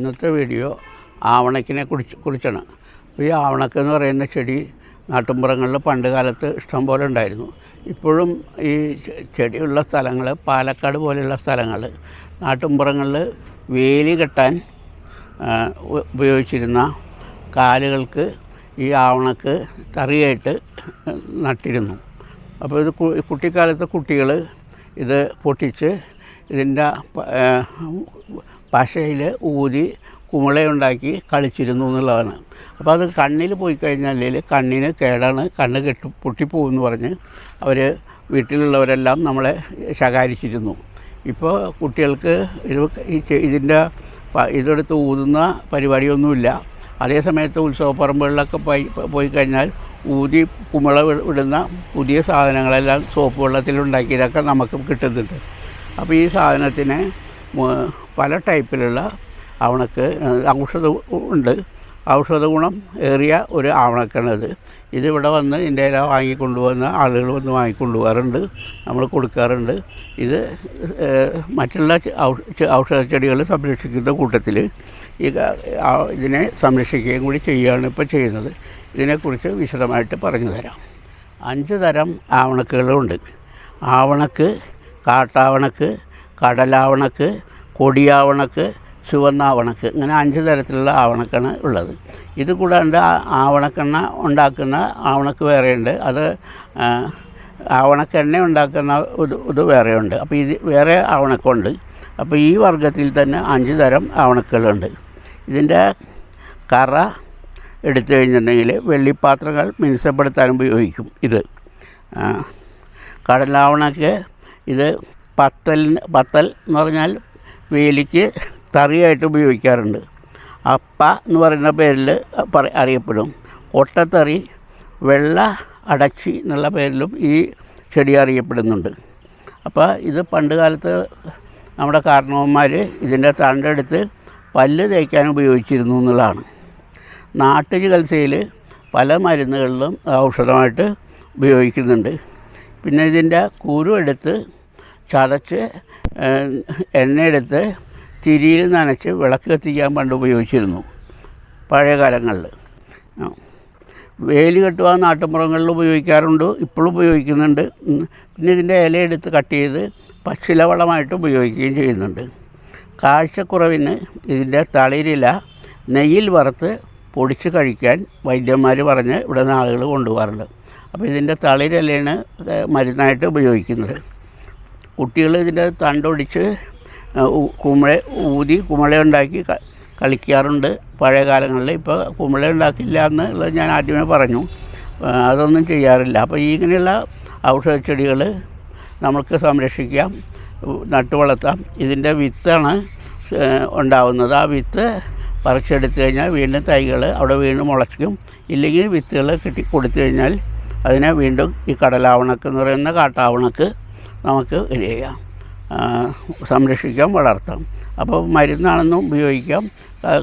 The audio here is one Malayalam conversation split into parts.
ഇന്നത്തെ വീഡിയോ ആവണക്കിനെ കുറിച്ച് കുറിച്ചാണ്. അപ്പോൾ ഈ ആവണക്ക് എന്ന് പറയുന്ന ചെടി നാട്ടുമ്പുറങ്ങളിൽ പണ്ട് കാലത്ത് ഇഷ്ടം പോലെ ഉണ്ടായിരുന്നു. ഇപ്പോഴും ഈ ചെടിയുള്ള സ്ഥലങ്ങൾ പാലക്കാട് പോലെയുള്ള സ്ഥലങ്ങൾ നാട്ടുമ്പുറങ്ങളിൽ വേലി കെട്ടാൻ ഉപയോഗിച്ചിരുന്ന കാലുകൾക്ക് ഈ ആവണക്ക് തറിയായിട്ട് നട്ടിരുന്നു. അപ്പോൾ ഇത് കുട്ടിക്കാലത്ത് കുട്ടികൾ ഇത് പൊട്ടിച്ച് ഇതിന്റെ പശയിൽ ഊതി കുമിളയുണ്ടാക്കി കളിച്ചിരുന്നു എന്നുള്ളതാണ്. അപ്പോൾ അത് കണ്ണിൽ പോയി കഴിഞ്ഞാൽ കണ്ണിന് കേടാണ് കണ്ണ് കെട്ടി പൊട്ടിപ്പോകുമെന്ന് പറഞ്ഞ് അവർ വീട്ടിലുള്ളവരെല്ലാം നമ്മളെ ശകാരിച്ചിരുന്നു. ഇപ്പോൾ കുട്ടികൾക്ക് ഇതിന്റെ ഇതെടുത്ത് ഊതുന്ന പരിപാടിയൊന്നുമില്ല. അതേ സമയത്ത് ഉത്സവപ്പറമ്പുകളിലൊക്കെ പോയി പോയി കഴിഞ്ഞാൽ ഊതി കുമിള ഇടുന്ന പുതിയ സാധനങ്ങളെല്ലാം സോപ്പ് വെള്ളത്തിലുണ്ടാക്കിയതൊക്കെ നമുക്ക് കിട്ടുന്നുണ്ട്. അപ്പോൾ ഈ സാധനത്തിന് പല ടൈപ്പിലുള്ള ആവണക്ക് ഔഷധ ഉണ്ട്. ഔഷധ ഗുണം ഏറിയ ഒരു ആവണക്കാണിത് ഇതിവിടെ വന്ന് ഇതിന്റെ ഇല വാങ്ങിക്കൊണ്ടുവന്ന ആളുകൾ വന്ന് വാങ്ങിക്കൊണ്ടുപോകാറുണ്ട്. നമ്മൾ കൊടുക്കാറുണ്ട്. ഇത് മറ്റുള്ള ഔഷധ ചെടികൾ സംരക്ഷിക്കുന്ന കൂട്ടത്തിൽ ഈ ഇതിനെ സംരക്ഷിക്കുകയും കൂടി ചെയ്യുകയാണ് ഇപ്പോൾ ചെയ്യുന്നത്. ഇതിനെക്കുറിച്ച് വിശദമായിട്ട് പറഞ്ഞു തരാം. അഞ്ച് തരം ആവണക്കുകളുണ്ട്. ആവണക്ക് കാട്ടാവണക്ക് കടലാവണക്ക് കൊടിയാവണക്ക് ചുവന്നാവണക്ക് ഇങ്ങനെ അഞ്ച് തരത്തിലുള്ള ആവണക്കാണ് ഉള്ളത്. ഇത് കൂടാണ്ട് ആവണക്കെണ്ണ ഉണ്ടാക്കുന്ന ആവണക്ക് വേറെയുണ്ട്. അത് ആവണക്കെണ്ണ ഉണ്ടാക്കുന്ന ഒരു ഇത് വേറെയുണ്ട്. അപ്പോൾ ഇത് വേറെ ആവണക്കുണ്ട്. അപ്പോൾ ഈ വർഗത്തിൽ തന്നെ അഞ്ച് തരം ആവണക്കുകളുണ്ട്. ഇതിന്റെ കറ എടുത്തു കഴിഞ്ഞിട്ടുണ്ടെങ്കിൽ വെള്ളിപ്പാത്രങ്ങൾ മിനുസപ്പെടുത്താൻ ഉപയോഗിക്കും ഇത്. കടലാവണക്ക് ഇത് പത്തലിന് പത്തൽ എന്ന് പറഞ്ഞാൽ വേലിക്ക് തറിയായിട്ട് ഉപയോഗിക്കാറുണ്ട്. അപ്പ എന്ന് പറയുന്ന പേരിൽ അറിയപ്പെടും. ഒട്ടത്തറി വെള്ള അടച്ചി എന്നുള്ള പേരിലും ഈ ചെടി അറിയപ്പെടുന്നുണ്ട്. അപ്പോൾ ഇത് പണ്ട് കാലത്ത് നമ്മുടെ കാരണവന്മാർ ഇതിന്റെ തണ്ടെടുത്ത് പല്ല് തേക്കാൻ ഉപയോഗിച്ചിരുന്നു എന്നുള്ളതാണ്. നാട്ടു ചികിത്സയിൽ പല മരുന്നുകളിലും ഔഷധമായിട്ട് ഉപയോഗിക്കുന്നുണ്ട്. പിന്നെ ഇതിന്റെ കുരു എടുത്ത് ചതച്ച് എണ്ണയെടുത്ത് തിരിയിൽ നനച്ച് വിളക്ക് കത്തിക്കാൻ പണ്ട് ഉപയോഗിച്ചിരുന്നു പഴയ കാലങ്ങളിൽ. വേലി കെട്ടുക നാട്ടുമ്പുറങ്ങളിൽ ഉപയോഗിക്കാറുണ്ട് ഇപ്പോഴും ഉപയോഗിക്കുന്നുണ്ട്. പിന്നെ ഇതിന്റെ ഇലയെടുത്ത് കട്ട് ചെയ്ത് പച്ചിലവളമായിട്ട് ഉപയോഗിക്കുകയും ചെയ്യുന്നുണ്ട്. കാഴ്ചക്കുറവിന് ഇതിന്റെ തളിരില നെയ്യിൽ വറുത്ത് പൊടിച്ച് കഴിക്കാൻ വൈദ്യന്മാർ പറഞ്ഞ് ഇവിടെ നിന്ന് ആളുകൾ കൊണ്ടുപോകാറുണ്ട്. അപ്പോൾ ഇതിന്റെ തളിരിലയാണ് മരുന്നായിട്ട് ഉപയോഗിക്കുന്നത്. കുട്ടികൾ ഇതിന്റെ തണ്ടൊടിച്ച് കുമിള ഊതി കുമിള ഉണ്ടാക്കി കളിക്കാറുണ്ട്. പഴയ കാലങ്ങളിൽ ഇപ്പോൾ കുമിള ഉണ്ടാക്കില്ല എന്നുള്ളത് ഞാൻ ആദ്യമേ പറഞ്ഞു. അതൊന്നും ചെയ്യാറില്ല. അപ്പോൾ ഇങ്ങനെയുള്ള ഔഷധ ചെടികൾ നമുക്ക് സംരക്ഷിക്കാം നട്ടു വളർത്താം. ഇതിന്റെ വിത്താണ് ഉണ്ടാവുന്നത്. ആ വിത്ത് പറിച്ചെടുത്തു കഴിഞ്ഞാൽ വീണ്ടും തൈകൾ അവിടെ വീണ്ടും മുളയ്ക്കും. ഇല്ലെങ്കിൽ വിത്തുകൾ കിട്ടി കൊടുത്തു കഴിഞ്ഞാൽ അതിനെ വീണ്ടും ഈ കടലാവണക്ക് എന്ന് പറയുന്ന കാട്ടാവണക്ക് നമുക്ക് ഇത് ചെയ്യാം. സംരക്ഷിക്കാം വളർത്താം. അപ്പോൾ മരുന്നാണെന്നും ഉപയോഗിക്കാം.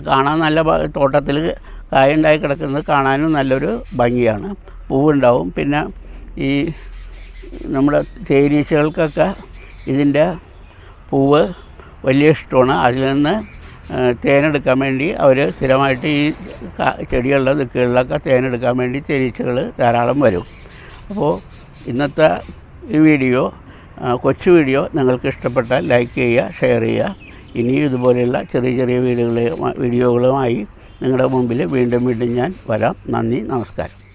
കാണാൻ നല്ല തോട്ടത്തിൽ കായുണ്ടായി കിടക്കുന്നത് കാണാനും നല്ലൊരു ഭംഗിയാണ്. പൂവുണ്ടാവും. പിന്നെ ഈ നമ്മുടെ തേനീച്ചകൾക്കൊക്കെ ഇതിന്റെ പൂവ് വലിയ ഇഷ്ടമാണ്. അതിൽ നിന്ന് തേനെടുക്കാൻ വേണ്ടി അവർ സ്ഥിരമായിട്ട് ഈ ചെടികളുടെ ദിക്കുകളിലൊക്കെ തേനെടുക്കാൻ വേണ്ടി തേനീച്ചകൾ ധാരാളം വരും. അപ്പോൾ ഇന്നത്തെ ഈ വീഡിയോ കൊച്ചു വീഡിയോ നിങ്ങൾക്ക് ഇഷ്ടപ്പെട്ടാൽ ലൈക്ക് ചെയ്യുക ഷെയർ ചെയ്യുക. ഇനിയും ഇതുപോലെയുള്ള ചെറിയ ചെറിയ വീഡിയോകൾ വീഡിയോകളുമായി നിങ്ങളുടെ മുമ്പിൽ വീണ്ടും വീണ്ടും ഞാൻ വരാം. നന്ദി നമസ്കാരം.